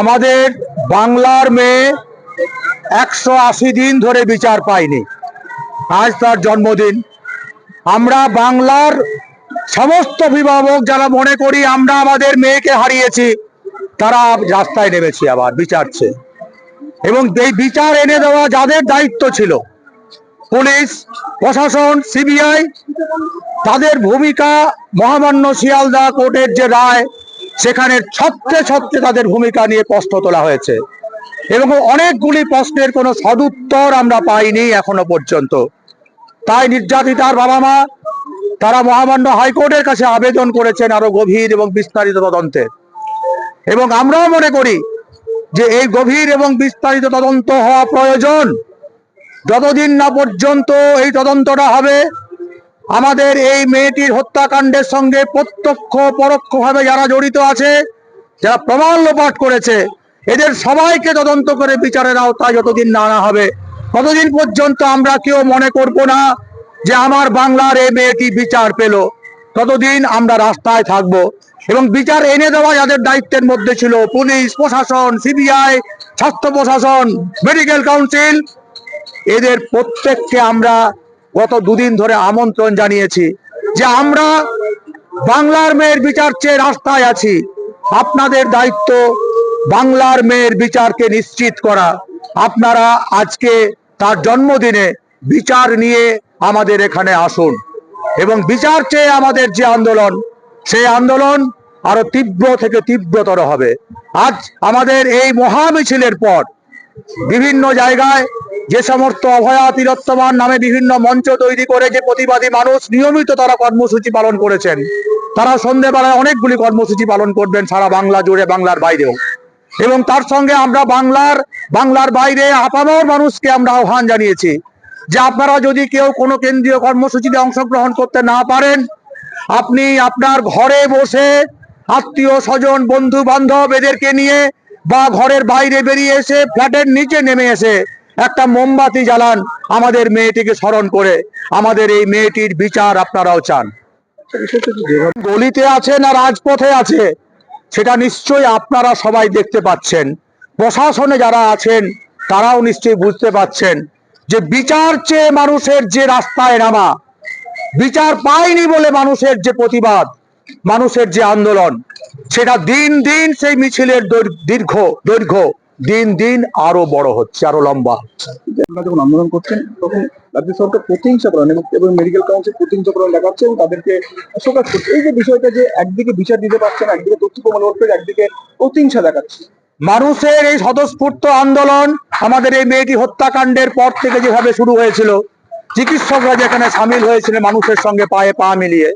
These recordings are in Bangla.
আমাদের বাংলার মেয়ে একশো আশি দিন ধরে বিচার পায়নি। আজ তার জন্মদিন। আমরা বাংলার সমস্ত অভিভাবক যারা মনে করি আমরা আমাদের মেয়েকে হারিয়েছি, তারা রাস্তায় নেমেছি আবার বিচারছে এবং এই বিচার এনে দেওয়া যাদের দায়িত্ব ছিল, পুলিশ, প্রশাসন, সিবিআই, তাদের ভূমিকা মহামান্য শিয়ালদা কোর্টের যে রায় সেখানে ছত্রে ছত্রে তাদের ভূমিকা নিয়ে প্রশ্ন তোলা হয়েছে। এবং অনেকগুলি প্রশ্নের কোনো সদুত্তর আমরা পাইনি এখনও পর্যন্ত। তাই নির্যাতিতার বাবা মা তারা মহামান্য হাইকোর্টের কাছে আবেদন করেছেন আরও গভীর এবং বিস্তারিত তদন্তের এবং আমরাও মনে করি যে এই গভীর এবং বিস্তারিত তদন্ত হওয়া প্রয়োজন। যতদিন না পর্যন্ত এই তদন্তটা হবে আমাদের এই মেয়েটির হত্যাকাণ্ডের সঙ্গে প্রত্যক্ষ পরোক্ষভাবে যারা জড়িত আছে, যারা প্রমাণ লোপাট করেছে, এদের সবাইকে তদন্ত করে বিচারের আওতায় যতদিন না আনা হবে, ততদিন পর্যন্ত আমরা কেউ মনে করব না যে আমার বাংলার এই মেয়েটি বিচার পেল। ততদিন আমরা রাস্তায় থাকব এবং বিচার এনে দেওয়া যাদের দায়িত্বের মধ্যে ছিল, পুলিশ, প্রশাসন, সিবিআই, স্বাস্থ্য প্রশাসন, মেডিকেল কাউন্সিল, এদের প্রত্যেককে আমরা গত দুদিন ধরে আমন্ত্রণ জানিয়েছি যে আমরা বাংলার মেয়ের বিচার চেয়ে রাস্তায় আছি। আপনাদের দায়িত্ব বাংলার মেয়ের বিচারকে নিশ্চিত করা। আপনারা আজকে তার জন্মদিনে বিচার নিয়ে আমাদের এখানে আসুন এবং বিচার চেয়ে আমাদের যে আন্দোলন, সেই আন্দোলন আরও তীব্র থেকে তীব্রতর হবে। আজ আমাদের এই মহামিছিলের পর বিভিন্ন জায়গায় যে সমস্ত অভয়া তিলোত্তমার নামে বিভিন্ন মঞ্চ তৈরি করে যে প্রতিবাদী মানুষ নিয়মিত তারা কর্মসূচি পালন করেছেন, তারা সন্ধেবেলায় অনেকগুলি কর্মসূচি পালন করবেন সারা বাংলা জুড়ে, বাংলার বাইরেও। এবং তার সঙ্গে আমরা বাংলার বাংলার বাইরে আপামর মানুষকে আমরা আহ্বান জানিয়েছি যে আপনারা যদি কেউ কোনো কেন্দ্রীয় কর্মসূচিতে অংশগ্রহণ করতে না পারেন, আপনি আপনার ঘরে বসে আত্মীয় স্বজন বন্ধু বান্ধব এদেরকে নিয়ে বা ঘরের বাইরে বেরিয়ে এসে ফ্ল্যাটের নিচে নেমে এসে একটা মোমবাতি জ্বালান আমাদের মেয়েটিকে স্মরণ করে। আমাদের এই মেয়েটির বিচার আপনারাও চান। গলিতে আছে না রাজপথে আছে, সেটা নিশ্চয়ই আপনারা সবাই দেখতে পাচ্ছেন। প্রশাসনে যারা আছেন, তারাও নিশ্চয়ই বুঝতে পাচ্ছেন যে বিচার চেয়ে মানুষের যে রাস্তায় নামা, বিচার পায়নি বলে মানুষের যে প্রতিবাদ, মানুষের যে আন্দোলন, সেটা দিন দিন সেই মিছিলের দৈর- দীর্ঘ দৈর্ঘ্য। দিন দিন আরও বড় হচ্ছে আরও লম্বা হচ্ছে। আপনারা যখন আন্দোলন করছেন তখন রাজ্য সরকার প্রতিহিংসা করেন এবং মেডিকেল কাউন্সিল প্রতিহিংসা করেন দেখাচ্ছে এবং তাদেরকে শোকাজ করছে। এই যে বিষয়টা যে একদিকে বিচার দিতে পারছে না একদিকে তথ্য প্রমাণ করছে একদিকে প্রতিহিংসা দেখাচ্ছে। মানুষের এই স্বতঃস্ফূর্ত আন্দোলন আমাদের এই মেয়েটি হত্যাকাণ্ডের পর থেকে যেভাবে শুরু হয়েছিল চিকিৎসকরা যেখানে সামিল হয়েছিলেন মানুষের সঙ্গে পায়ে পা মিলিয়ে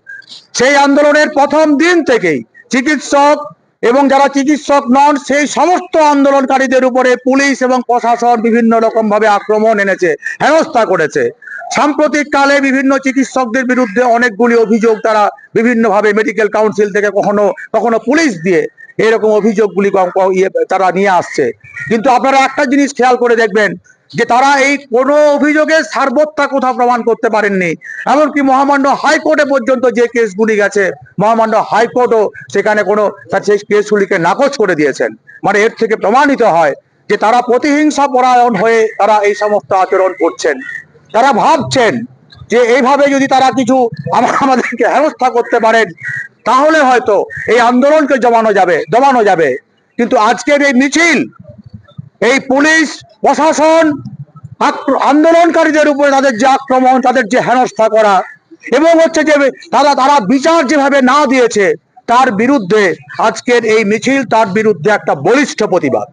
সেই আন্দোলনের প্রথম দিন থেকেই চিকিৎসক এবং যারা চিকিৎসক নন, সেই সমস্ত আন্দোলনকারীদের উপরে পুলিশ এবং প্রশাসন বিভিন্ন রকম ভাবে আক্রমণ এনেছে, হেনস্থা করেছে। সাম্প্রতিক কালে বিভিন্ন চিকিৎসকদের বিরুদ্ধে অনেকগুলি অভিযোগ তারা বিভিন্নভাবে মেডিকেল কাউন্সিল থেকে কখনো কখনো পুলিশ দিয়ে এরকম অভিযোগগুলি ইয়ে তারা নিয়ে আসছে। কিন্তু আপনারা একটা জিনিস খেয়াল করে দেখবেন যে তারা এই কোনো অভিযোগের সার্বত্তা কোথাও প্রমাণ করতে পারেননি। এমনকি মহামান্য হাইকোর্টে পর্যন্ত যে কেসগুলি গেছে, মহামান্য হাইকোর্টও সেখানে কোনো সেই কেসগুলিকে নাকচ করে দিয়েছেন। মানে এর থেকে প্রমাণিত হয় যে তারা প্রতিহিংসা পরায়ণ হয়ে তারা এই সমস্ত আচরণ করছেন। তারা ভাবছেন যে এইভাবে যদি তারা কিছু আমাদেরকে হেনস্থা করতে পারেন, তাহলে হয়তো এই আন্দোলনকে জমানো যাবে, দমানো যাবে। কিন্তু আজকের এই মিছিল এই পুলিশ প্রশাসন আন্দোলনকারীদের উপরে তাদের যে আক্রমণ তাদের যে হেনস্থা করা এবং হচ্ছে যে তারা তারা বিচার যেভাবে না দিয়েছে তার বিরুদ্ধে আজকের এই মিছিল তার বিরুদ্ধে একটা বলিষ্ঠ প্রতিবাদ।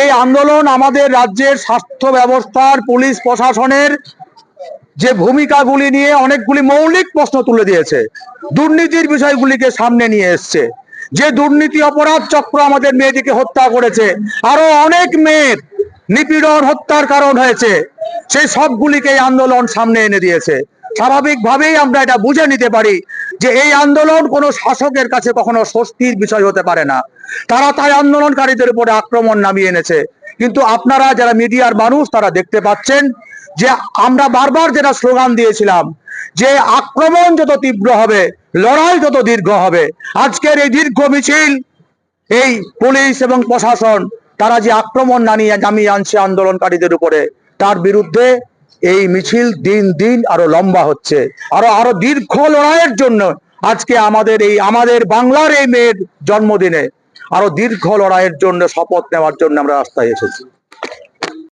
এই আন্দোলন আমাদের রাজ্যের স্বাস্থ্য ব্যবস্থার পুলিশ প্রশাসনের যে ভূমিকাগুলি নিয়ে অনেকগুলি মৌলিক প্রশ্ন তুলে দিয়েছে। দুর্নীতির বিষয়গুলিকে সামনে নিয়ে এসছে। যে দুর্নীতি অপরাধ চক্র আমাদের মেয়েটিকে হত্যা করেছে, আরও অনেক মেয়ের নিপীড়ন হত্যার কারণ হয়েছে, সেই সবগুলিকে আন্দোলন সামনে এনে দিয়েছে। স্বাভাবিকভাবেই আমরা এটা বুঝে নিতে পারি যে এই আন্দোলন কোনো শাসকের কাছে কখনো স্বস্তির বিষয় হতে পারে না। তারা তাই আন্দোলনকারীদের উপরে আক্রমণ নামিয়ে এনেছে। কিন্তু আপনারা যারা মিডিয়ার মানুষ, তারা দেখতে পাচ্ছেন যে আমরা বারবার যেটা স্লোগান দিয়েছিলাম, যে আক্রমণ যত তীব্র হবে, লড়াই যত দীর্ঘ হবে। আজকের এই দীর্ঘ মিছিল, এই পুলিশ এবং প্রশাসন, তারা যে আক্রমণ নামিয়ে নামিয়ে আনছে আন্দোলনকারীদের উপরে, তার বিরুদ্ধে এই মিছিল দিন দিন আরও লম্বা হচ্ছে। আরও আরও দীর্ঘ লড়াইয়ের জন্য আজকে আমাদের এই, আমাদের বাংলার এই মেয়ের জন্মদিনে আরও দীর্ঘ লড়াইয়ের জন্য শপথ নেওয়ার জন্য আমরা রাস্তায় এসেছি।